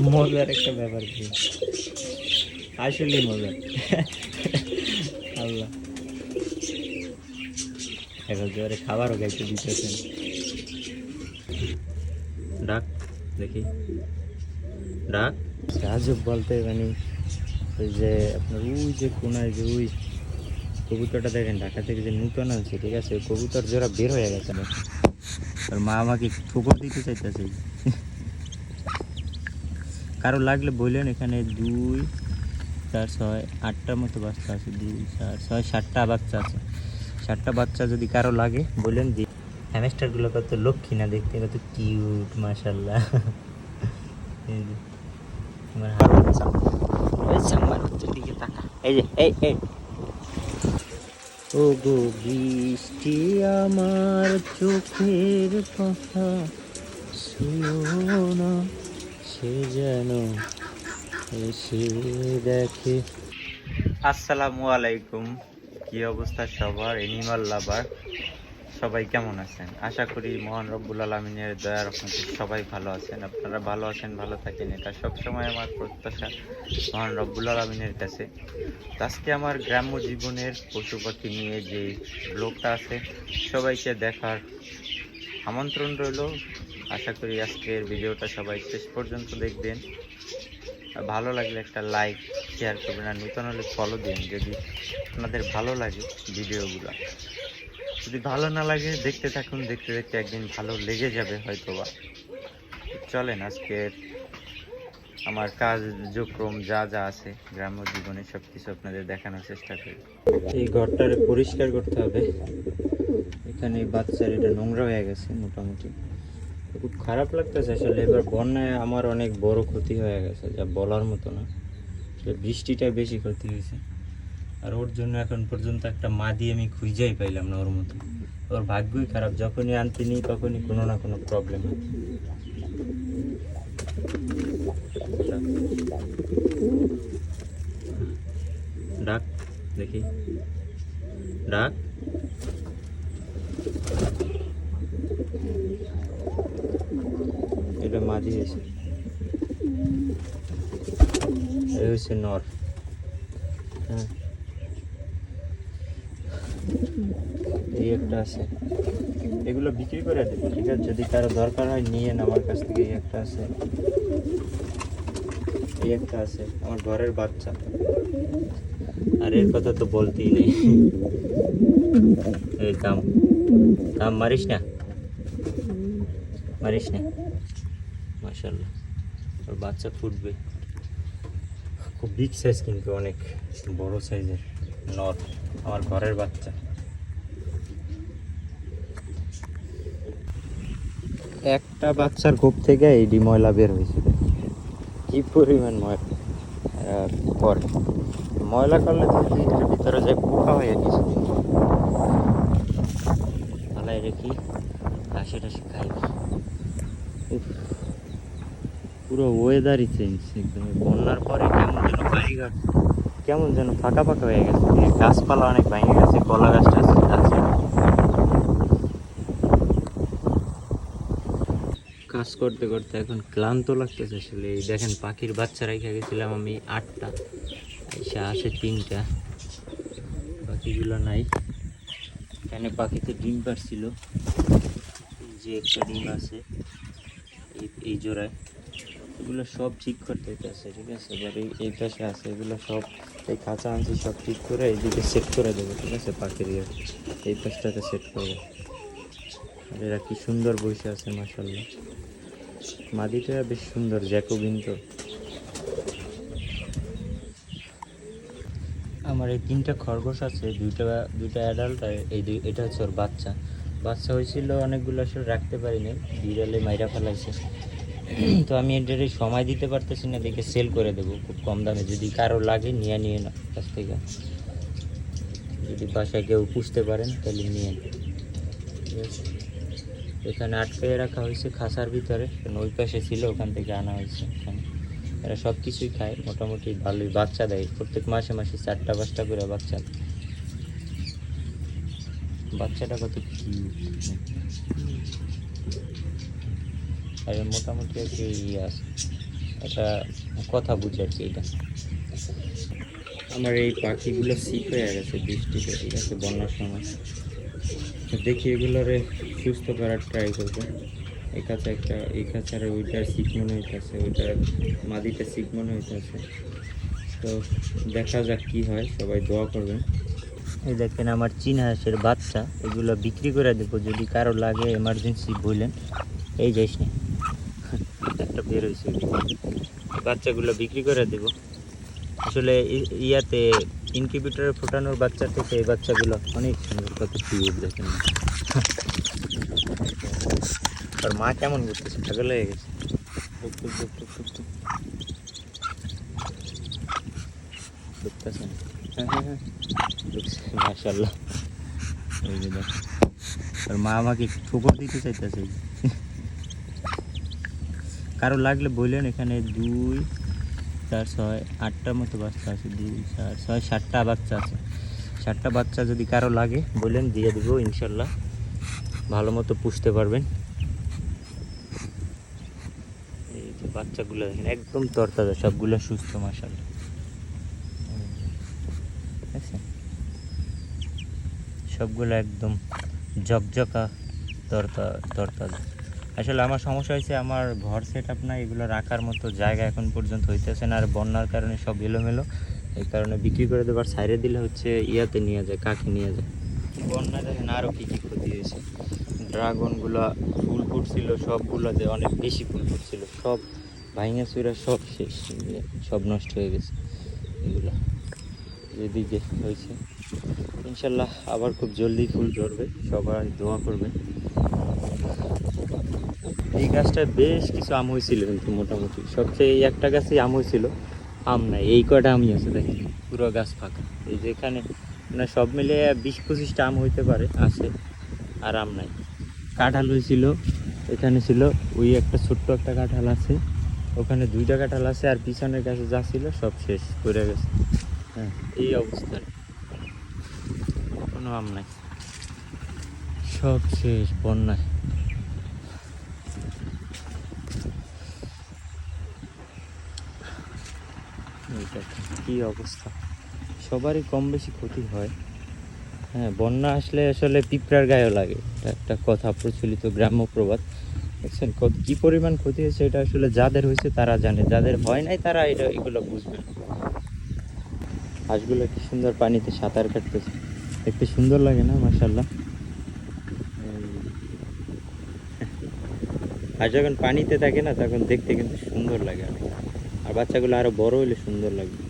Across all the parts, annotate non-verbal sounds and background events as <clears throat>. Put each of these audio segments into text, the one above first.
মজার একটা ব্যাপার কি? আসলে মজার। আল্লাহ। এখন জোরে খাবারও গাইতে দিতেছেন। ডাক, দেখি। ডাক। রাজব বলতে মানে ওই যে আপনার ওই যে কোনায় যে ওই কবুতরটা দেখেন, ঢাকা থেকে যে নূতন আছে ঠিক আছে? কবুতর জোড়া বের হয়ে গেছে। আর মা আমাকে ঠোকর দিতে চাইতেছে। কারও লাগলে বললেন, এখানে দুই, চার, ছয়, আটটার মতো বাচ্চা আছে। দুই, চার, ছয়, সাতটা বাচ্চা আছে। সাতটা বাচ্চা যদি কারও লাগে, বললেন দি হ্যামেস্টারগুলো কত লক্ষ্মী না দেখতে, কত কিউট মাশাল্লাহ এই আমার যে এই যে, এই ও গো বৃষ্টি আমার চোখের কথা শুনো না। এসে দেখে। আসসালামু আলাইকুম। কি অবস্থা সবার? এনিমাল লাভার সবাই কেমন আছেন? আশা করি মহান রব্বুল আলমিনের দয়া রহমতে সবাই ভালো আছেন। আপনারা ভালো আছেন, ভালো থাকেন। এটা সবসময় আমার প্রত্যাশা মহান রব্বুল আলমিনের কাছে। আজকে আমার গ্রাম্য জীবনের পশু পাখি নিয়ে যে ব্লগটা আছে, সবাইকে দেখার আমন্ত্রণ রইল। আশা করি আজকের ভিডিওটা সবাই শেষ পর্যন্ত দেখবেন। ভালো লাগলে একটা লাইক শেয়ার করবেন আর নতুন হলে ফলো দিন যদি আপনাদের ভালো লাগে ভিডিওগুলো। যদি ভালো না লাগে দেখতে থাকুন, দেখতে দেখতে একদিন ভালো লেগে যাবে হয়তোবা। চলেন আজকের আমার কার্যক্রম যা যা আছে, গ্রাম্য জীবনে সব কিছু আপনাদের দেখানোর চেষ্টা করি। এই ঘরটারে পরিষ্কার করতে হবে। এখানে বাচ্চার এটা নোংরা হয়ে গেছে মোটামুটি। খুব খারাপ লাগতেছে আসলে। এবার বন্যায় আমার অনেক বড় ক্ষতি হয়ে গেছে, যা বলার মতো না। আসলে বৃষ্টিটা বেশি ক্ষতি হয়েছে। আর ওর জন্য এখন পর্যন্ত একটা মাদি আমি খুঁজেই পাইলাম না ওর মতো। ওর ভাগ্যই খারাপ, যখনই আনতে নিই তখনই কোনো না কোনো প্রবলেম হয় ডাক, দেখি। ডাক। এটা মাদি হয়েছে এই হচ্ছে নর। হ্যাঁ। এই একটা আছে। এগুলো বিক্রি করে দেবো, ঠিক আছে? যদি কারও দরকার হয়, নিয়ে আমার কাছ থেকে। এই একটা আছে। এই একটা আছে। আমার ঘরের বাচ্চা। আর এর কথা তো বলতেই নেই। এই কাম কাম মারিস না? মারিস না? ওর বাচ্চা ফুটবে। খুব বিগ সাইজ কিন্তু অনেক। বড় সাইজের নর। আমার ঘরের বাচ্চা। একটা বাচ্চার গোপ থেকে এইডি ময়লা বের হয়েছিল কি পরিমাণ ময়লা আহ, ময়লা করলে ভিতরে যে পোকা হয়ে গেছে পালাই রেখি ঘাসে টাসে খাই। পুরো ওয়েদারই চেঞ্জ একদম বন্যার পরে কেমন যেন বাড়িঘাট কেমন যেন ফাঁকা ফাঁকা হয়ে গেছে। গাছপালা অনেক ভেঙে গেছে, কলা গাছ টাছ আছে। কাজ করতে করতে এখন ক্লান্ত লাগতেছে আসলে। এই দেখেন পাখির বাচ্চা রেখে গেছিলাম আমি আটটা এসে আসে তিনটা। পাখিগুলো নাই। এখানে পাখিতে ডিম পারছিল। যে একটা ডিম আছে এই জোড়ায়। এগুলো সব ঠিক করতে হইতেছে, ঠিক আছে? এবার এই পাশে আছে, এগুলো সব এই কাঁচা আনছি, সব ঠিক করে এইদিকে সেট করে দেবো, ঠিক আছে? পাখির ইয়ে। এই পাশটাতে সেট করব। আর এরা কি সুন্দর বসে আছে মাসাল্লাহ মাদিটা বেশ সুন্দর, জ্যাকোবিন তো। আমার এই তিনটা খরগোশ আছে, দুইটা দুইটা অ্যাডাল্ট আর এই এটা হচ্ছে ওর বাচ্চা। বাচ্চা হয়েছিল অনেকগুলো, আসলে রাখতে পারিনি। বিড়ালে মাইরা ফেলাইছে। <clears throat> তো আমি এটার সময় দিতে পারতেছি না, দেখে সেল করে দেবো, খুব কম দামে। যদি কারও লাগে, নিয়ে নিয়ে না, কাছ থেকে। যদি বাসায় কেউ পুষতে পারেন, তাহলে নিয়ে এখানে আটকায় রাখা হয়েছে খাসার ভিতরে, কারণ ওই পাশে ছিল, ওখান থেকে আনা হয়েছে এখানে। এরা সব কিছুই খায়, মোটামুটি ভালোই বাচ্চা দেয়। প্রত্যেক মাসে মাসে চারটা, পাঁচটা করে বাচ্চা বাচ্চাটা কত কিউট আর মোটামুটি আর কি ইয়ে আছে একটা কথা বুঝে আর কি এটা। আমার এই পাখিগুলো সিক হয়ে গেছে বৃষ্টিতে ঠিক আছে বন্যার সময়। তো দেখি এগুলোরে সুস্থ করার ট্রাই করব। এই কাছে একটা এই কাছে আর ওইটার সিক মনে হইতেছে ওইটার মাদিটা সিক মনে হইতেছে। তো দেখা যাক কি হয় সবাই দোয়া করবেন। এই দেখেন আমার চীন হাঁসের বাচ্চা এগুলো বিক্রি করে দেবো যদি কারও লাগে এমার্জেন্সি বললেন এই যাইস না একটা বের হয়েছে বাচ্চাগুলো বিক্রি করে দেবো। আসলে ইয়াতে ইনকিউবেটরে ফোটানোর বাচ্চা থেকে এই বাচ্চাগুলো অনেক সুন্দর, কত কিউট দেখেন। আর মা কেমন করতেছে? পাগল হয়ে গেছে। হ্যাঁ হ্যাঁ হ্যাঁ। মাশাল্লাহ আর মা আমাকে ঠোকর দিতে চাইতেছে। কারও লাগলে বললেন, এখানে দুই, চার, ছয়, আটটার মতো বাচ্চা আছে। দুই, চার, ছয়, সাতটা বাচ্চা আছে। সাতটা বাচ্চা যদি কারও লাগে, বললেন, দিয়ে দেবো, ইনশাল্লাহ। ভালো মতো পুষতে পারবেন। এই যে বাচ্চাগুলো দেখেন, একদম তরতাজা, সবগুলো সুস্থ মাসাল্লাহ সবগুলো একদম ঝকঝকা, তরতা, তরতাজা। আসলে আমার সমস্যা হয়েছে, আমার ঘর সেট আপ না এগুলো রাখার মতো জায়গা এখন পর্যন্ত হইতেছে না, আর বন্যার কারণে সব এলোমেলো। এই কারণে বিক্রি করে দেবার সাইডে দিলে হচ্ছে ইয়াতে নিয়ে যায় কাকে নিয়ে যায়। বন্যা দেখেন আরও কী কী ক্ষতি হয়েছে। ড্রাগনগুলো ফুল ফুটছিল, সবগুলোতে অনেক বেশি ফুল ফুটছিল, সব ভাইঙা চুরা সব শেষ, সব নষ্ট হয়ে গেছে এগুলো। যেদিকে হয়েছে। ইনশাল্লাহ আবার খুব জলদি ফুল ঝরবে, সবাই দোয়া করবে এই গাছটায় বেশ কিছু আম হয়েছিল কিন্তু মোটামুটি। সবচেয়ে এই একটা গাছে আম হয়েছিল। আম নাই, এই কয়টা আমই আছে দেখি পুরো গাছ ফাঁকা। এই যে এখানে মানে সব মিলে বিশ পঁচিশটা আম হইতে পারে, আছে, আর আম নাই। কাঁঠাল হয়েছিল, এখানে ছিল, ওই একটা ছোট্ট একটা কাঁঠাল আছে, ওখানে দুইটা কাঁঠাল আছে, আর পিছনের গাছে যা ছিল সব শেষ করে গেছে। হ্যাঁ এই অবস্থা। কোনো আম নাই। সব শেষ, বন্যায়। দেখেন কি অবস্থা? সবারই কম বেশি ক্ষতি হয়। হ্যাঁ বন্যা আসলে আসলে পিঁপড়ার গায়েও লাগে। একটা কথা প্রচলিত গ্রাম্য প্রবাদ। দেখছেন কত কি পরিমাণ ক্ষতি হয়েছে এটা আসলে যাদের হয়েছে তারা জানে। যাদের হয় নাই তারা এটা এগুলো বুঝবে হাঁসগুলো কি সুন্দর পানিতে সাঁতার কাটতেছে। দেখতে সুন্দর লাগে না মাসাল্লাহ হাঁস যখন পানিতে থাকে না, তখন দেখতে কিন্তু সুন্দর লাগে অনেক। আর বাচ্চাগুলো আরও বড় হলে সুন্দর লাগবে।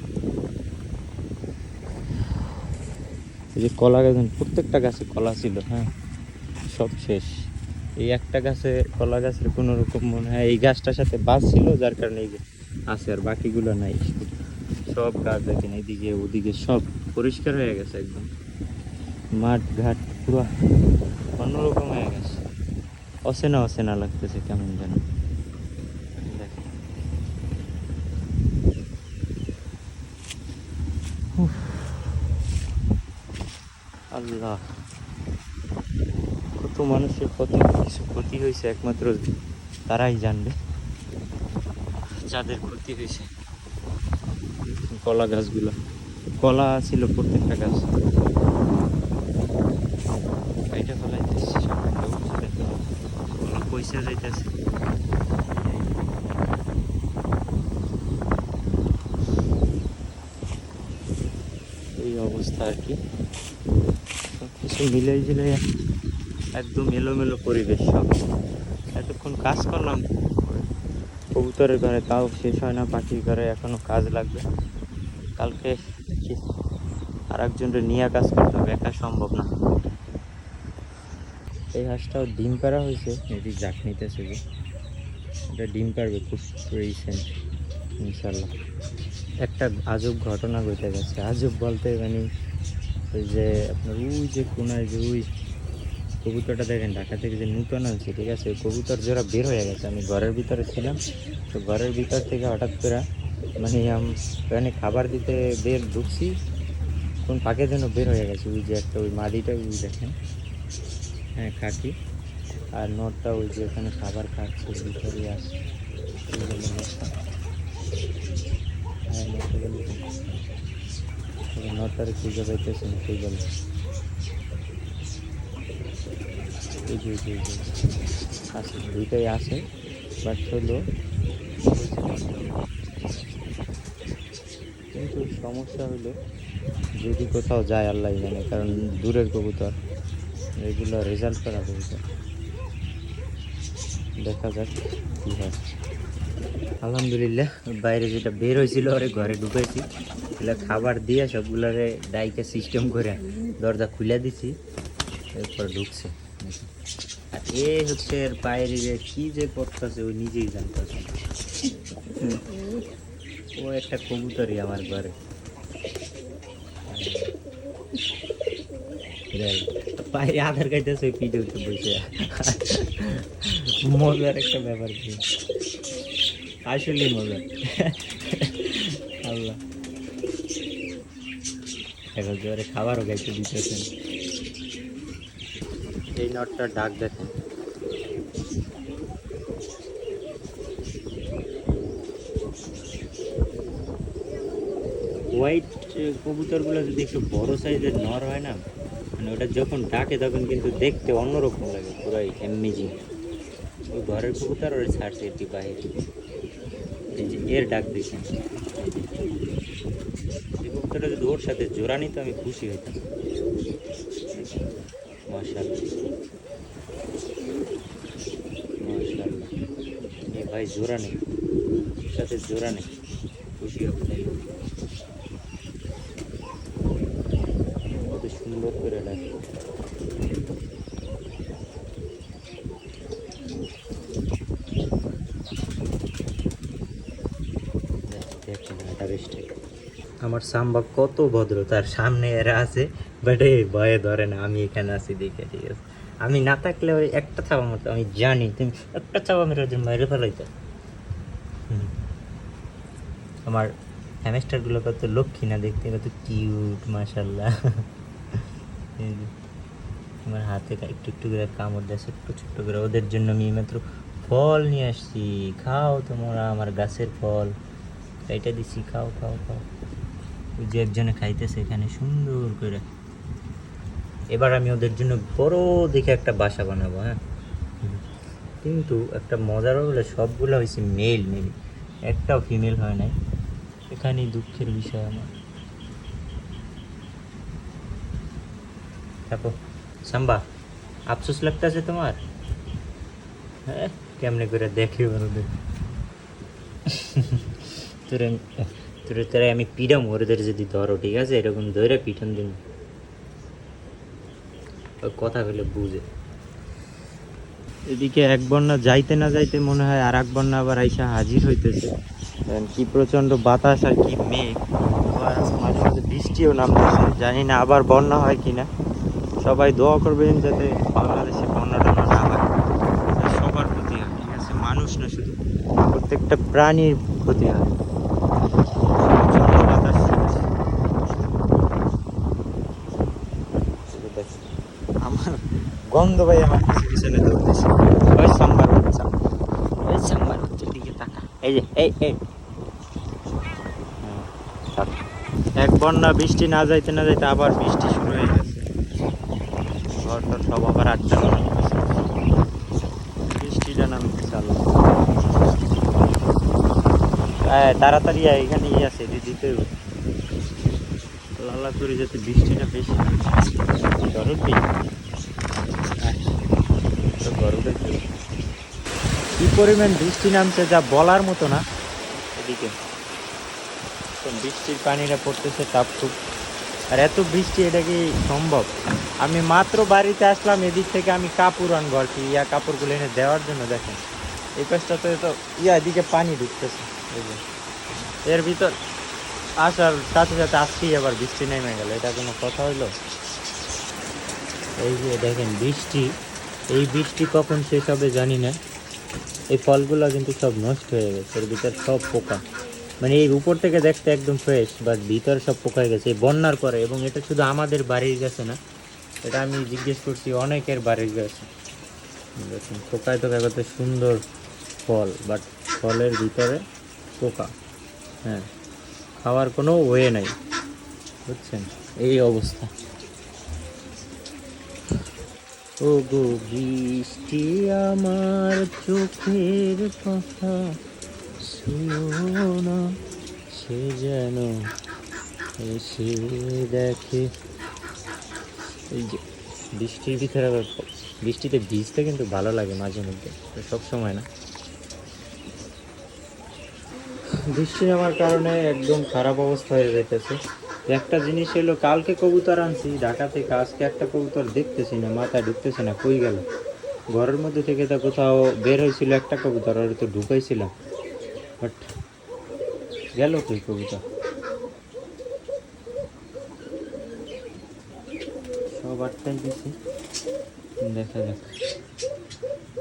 এই যে কলা গাছ প্রত্যেকটা গাছে কলা ছিল হ্যাঁ? সব শেষ। এই একটা গাছে কলা গাছের কোনো রকম মনে হয়, এই গাছটার সাথে বাস ছিল, যার কারণে এই আছে আর বাকিগুলো নাই। সব গাছ দেখেন, এদিকে, ওদিকে সব পরিষ্কার হয়ে গেছে একদম। মাঠ, ঘাট পুরো অন্যরকম হয়ে গেছে। অচেনা অচেনা লাগতেছে কেমন যেন দেখেন উফ। আল্লাহ কত মানুষের কত কিছু ক্ষতি হয়েছে একমাত্র তারাই জানবে। যাদের ক্ষতি হয়েছে কলা গাছগুলো। কলা ছিল প্রত্যেকটা গাছ। ফলাইতেছে কলা পয়সা যাইতেছে। এই অবস্থা আর কি। কিছু মিলে ঝিলে একদম এলোমেলো পরিবেশ সব। এতক্ষণ কাজ করলাম। কবুতরের ঘরে তাও শেষ হয় না, পাখির ঘরে এখনও কাজ লাগবে। কালকে আর একজনের নিয়ে কাজ করতে হবে, একা সম্ভব না। এই হাঁসটাও ডিম পাড়া হয়েছে। এটি জাক নিতেছে যে, এটা ডিম পারবে খুব রিসেন্ট ইনশাল্লাহ একটা আজব ঘটনা ঘটে গেছে। আজব বলতে মানে ওই যে আপনার ওই যে কোনায় যে ওই কবুতরটা দেখেন, ঢাকা থেকে যে নূতন আনছে, ঠিক আছে? কবুতর জোড়া বের হয়ে গেছে। আমি ঘরের ভিতরে ছিলাম, তো ঘরের ভিতর থেকে হঠাৎ করে মানে আম- ওখানে খাবার দিতে বের ঢুকছি, কোন পাকে যেন বের হয়ে গেছে। ওই যে একটা ওই মাদিটা ওই দেখেন। হ্যাঁ খাকি। আর নটটা ওই যে ওখানে খাবার খাচ্ছে, ভিতরে অবস্থা। নটারে খুঁজে পাইতেছে না খুঁজে না এই যে এই যে, এই যে, আছে দুইটাই আছে বাট হলো কিন্তু সমস্যা হলো যদি কোথাও যায় আল্লাহ জানে কারণ দূরের কবুতর এগুলো রেজাল্ট করা কবুতর দেখা যাক কী হয় আলহামদুলিল্লাহ বাইরে যেটা বের হয়েছিল ওরে ঘরে ঢুকাইছি এগুলো খাবার দিয়ে সবগুলোরে ডাইকে সিস্টেম করে দরজা খুলে দিছি, এরপর ঢুকছে। আর এ হচ্ছে এর বাইরে যে কি যে করতেছে ও নিজেই জানতেছে। ও একটা কবুতরই আমার ঘরে। বাইরে আধার খাইতেছে ওই পিঠে উঠে বসে। মজার একটা ব্যাপার আসলে মজা আল্লাহ জোরে খাবারও গাইতে দিতেছেন এই নটটা ডাক দেখেন হোয়াইট কবুতরগুলো যদি একটু বড় সাইজের নর হয় না মানে ওটা যখন ডাকে তখন কিন্তু দেখতে অন্যরকম লাগে, পুরাই অ্যামেজিং ওই ঘরের কবুতর ওর ছাড়ছে এই যে এর ডাক দেখেন এই যদি ওর সাথে জোড়া নিত, আমি খুশি হইতাম। মাশাআল্লাহ। মাশাআল্লাহ। এই ভাই জোড়া নেই। সাথে জোড়া নেই। খুশি হবে সুন্দর করে ডাকে দেখেন এটা বেশ ঠিক। আমার সাম্বা কত ভদ্র, তার সামনে এরা আছে বাট এই ভয়ে ধরে না, আমি এখানে আছি দেখে, ঠিক আছে। আমি না থাকলে ওই একটা চাপা মতো আমি জানি, তুমি একটা চাপা মেরে ওদের মেরে ফেলাইতে। আমার হ্যামেস্টারগুলো কত লক্ষ্মী না দেখতে, কত কিউট মাশাল্লাহ <laughs> এই আমার হাতে একটু একটু করে কামড় দেয়, ছোট্ট ছোট্ট করে। ওদের জন্য আমি মাত্র ফল নিয়ে আসছি। খাও তোমরা আমার গাছের ফল। এটা দিছি, খাও খাও খাও। যে একজনে খাইতেছে এখানে, সুন্দর করে। এবার আমি ওদের জন্য বড় দেখে একটা বাসা বানাবো হ্যাঁ? কিন্তু একটা মজার হলো, সবগুলো হয়েছে মেল মেল একটাও ফিমেল হয় নাই। এখানেই দুঃখের বিষয় আমার। দেখো, সাম্বা, আফসোস লাগতেছে তোমার? হ্যাঁ কেমনে করে দেখি ওদের <laughs> তোরে তোরে তোরে আমি পিডাম ওদের যদি ধরো, ঠিক আছে? এরকম ধরে পিঠন দিন কথা বলে বুঝে। এদিকে এক বন্যা যাইতে না যাইতে মনে হয় আর এক বন্যা আবার আইসা হাজির হইতেছে। কি প্রচণ্ড বাতাস আর কি মেঘ। মাঝে মাঝে বৃষ্টিও নামতেছে, জানি না আবার বন্যা হয় কিনা। সবাই দোয়া করবেন যাতে বাংলাদেশে বন্যাটা না হয়। সবার ক্ষতি হয়, ঠিক আছে? মানুষ না শুধু, প্রত্যেকটা প্রাণীর ক্ষতি হয় প্রচণ্ড বাতাস চলছে। শুধু দেখ, আমার গন্ধ ভাই আমার কিছু পিছনে দৌড়তেছে ওই সাম্বার বাচ্চা। ওই সাম্বার বাচ্চার দিকে তাকা এই যে এই এই। হ্যাঁ, এক বন্যা বৃষ্টি না যাইতে না যাইতে আবার বৃষ্টি শুরু হয়ে গেছে। ঘর টর সব আবার আটটা বৃষ্টিটা আল্লাহ আয়, তাড়াতাড়ি এখানে ইয়ে আছে দিদিতে লালা করে যাতে বৃষ্টিটা বেশি জরুরি গরুটা কি পরিমাণ বৃষ্টি নামছে যা বলার মতো না? এদিকে বৃষ্টির পানিটা পড়তেছে টাপ টুপ আর এত বৃষ্টি এটা কি সম্ভব? আমি মাত্র বাড়িতে আসলাম এদিক থেকে আমি কাপড় আনব আর কি ইয়া কাপড়গুলো এনে দেওয়ার জন্য দেখেন। এই পাশটাতে তো ইয়া এদিকে পানি ঢুকতেছে এর ভিতর আসার সাথে সাথে আজকেই আবার বৃষ্টি নেমে গেল এটা কোনো কথা হইল? এই যে দেখেন বৃষ্টি এই বৃষ্টি কখন শেষ হবে জানি না। এই ফলগুলো কিন্তু সব নষ্ট হয়ে গেছে, এর ভিতর সব পোকা। মানে এই উপর থেকে দেখতে একদম ফ্রেশ বাট ভিতর সব পোকা হয়ে গেছে। এই বন্যার পরে, এবং এটা শুধু আমাদের বাড়ির গেছে না, এটা আমি জিজ্ঞেস করছি অনেকের বাড়ির গেছে। দেখুন পোকায় তো কত সুন্দর ফল বাট ফলের ভিতরে পোকা। হ্যাঁ খাওয়ার কোনো ওয়ে নাই। বুঝছেন? এই অবস্থা। ও বৃষ্টি আমার চোখের কথা না, সে যেন এসে দেখে। এই যে বৃষ্টির ভিতরে আবার বৃষ্টিতে ভিজতে কিন্তু ভালো লাগে মাঝে মধ্যে সব সময় না। বৃষ্টি নামার কারণে একদম খারাপ অবস্থা হয়ে যাইতেছে একটা জিনিস হলো, কালকে কবুতর আনছি ঢাকা থেকে আজকে একটা কবুতর দেখতেছি না, মাথায় ঢুকতেছে না, কই গেল? ঘরের মধ্যে থেকে তো কোথাও বের হয়েছিল একটা কবুতর, আর তো ঢুকাইছিলাম। বাট গেল কই কবুতর? সব আটটাই দিছি। দেখা যাক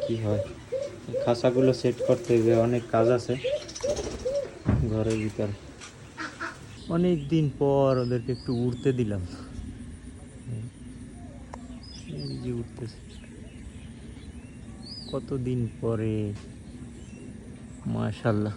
কি হয়। এই খাঁচাগুলো সেট করতে হবে অনেক কাজ আছে। ঘরের ভিতরে। অনেক দিন পর ওদেরকে একটু উড়তে দিলাম। এই যে কতদিন পরে? মাশাল্লাহ